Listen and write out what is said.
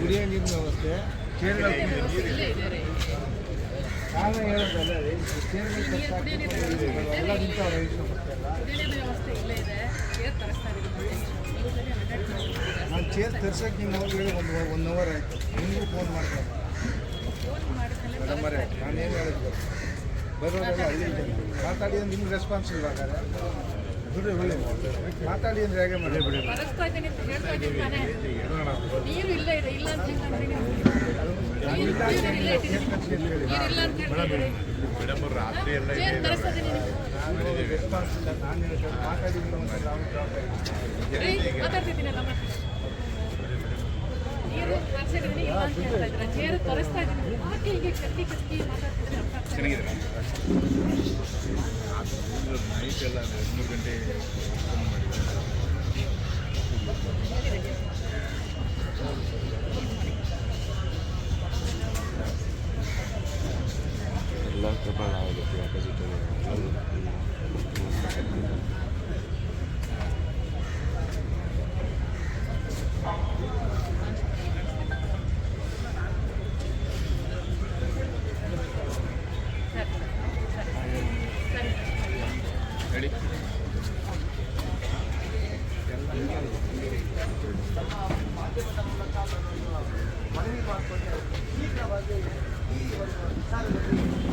ಕುಡಿಯೋ ನೀರಿನ ವ್ಯವಸ್ಥೆ. ಕೇರಳ ನಾನು ಹೇಳೋದಲ್ಲ ಎಲ್ಲದಕ್ಕಿಂತ ಅವ್ರ ನಾನು ಚೇರ್ ತರ್ಸೋಕೆ ನೀನು ಹೇಳಿ ಒಂದು ಒನ್ ಅವರ್ ಆಯಿತು. ನಿಮಗೂ ಫೋನ್ ಮಾಡ್ತಾರೆ ಮೇಡಮರೇ ನಾನೇನು ಹೇಳಿದ್ರು ಬರೋದೆಲ್ಲ ಅಲ್ಲಿ ಮಾತಾಡಿದ್ರೆ ನಿಮ್ಗೆ ರೆಸ್ಪಾನ್ಸ್ ಇಲ್ವಾಗಾರೆ ಮಾತಾಡಿ ಅಂದ್ರೆ ಹೇಗೆ ಮಾಡಿ? ಬಿಡಿ ನೀರು ಇಲ್ಲ ಇದೆ ಇಲ್ಲ ಅಂತ ಮೇಡಮ್ ರಾತ್ರಿ ಎಲ್ಲ ಮಾತಾಡ್ತಿದ್ದೀನಲ್ಲ ನೀರು ಇಲ್ಲ ಅಂತ ಹೇಳ್ತಾ ತರಿಸ್ತಾ ಇದ್ದೀನಿ. ಯಾಕೆ ಹೀಗೆ ಕತ್ತಿ ಕತ್ತಿ ಮಾತಾಡ್ತಿದ್ದೀನಿ ಅರ್ಥ ಇಲ್ಲ. ನೈಟ್ ಎಲ್ಲ ಮೂರು ಗಂಟೆ ಫೋನ್ ಮಾಡಿದ್ದಾರೆ ಎಲ್ಲ ಪ್ರಬಲ ಆಗುತ್ತೆ ಆಪೋಸಿಟ್ ಮನವಿ ಮಾಡಿಕೊಂಡು. ಶೀಘ್ರವಾಗಿ ಈ ಒಂದು ವಿಚಾರದಲ್ಲಿ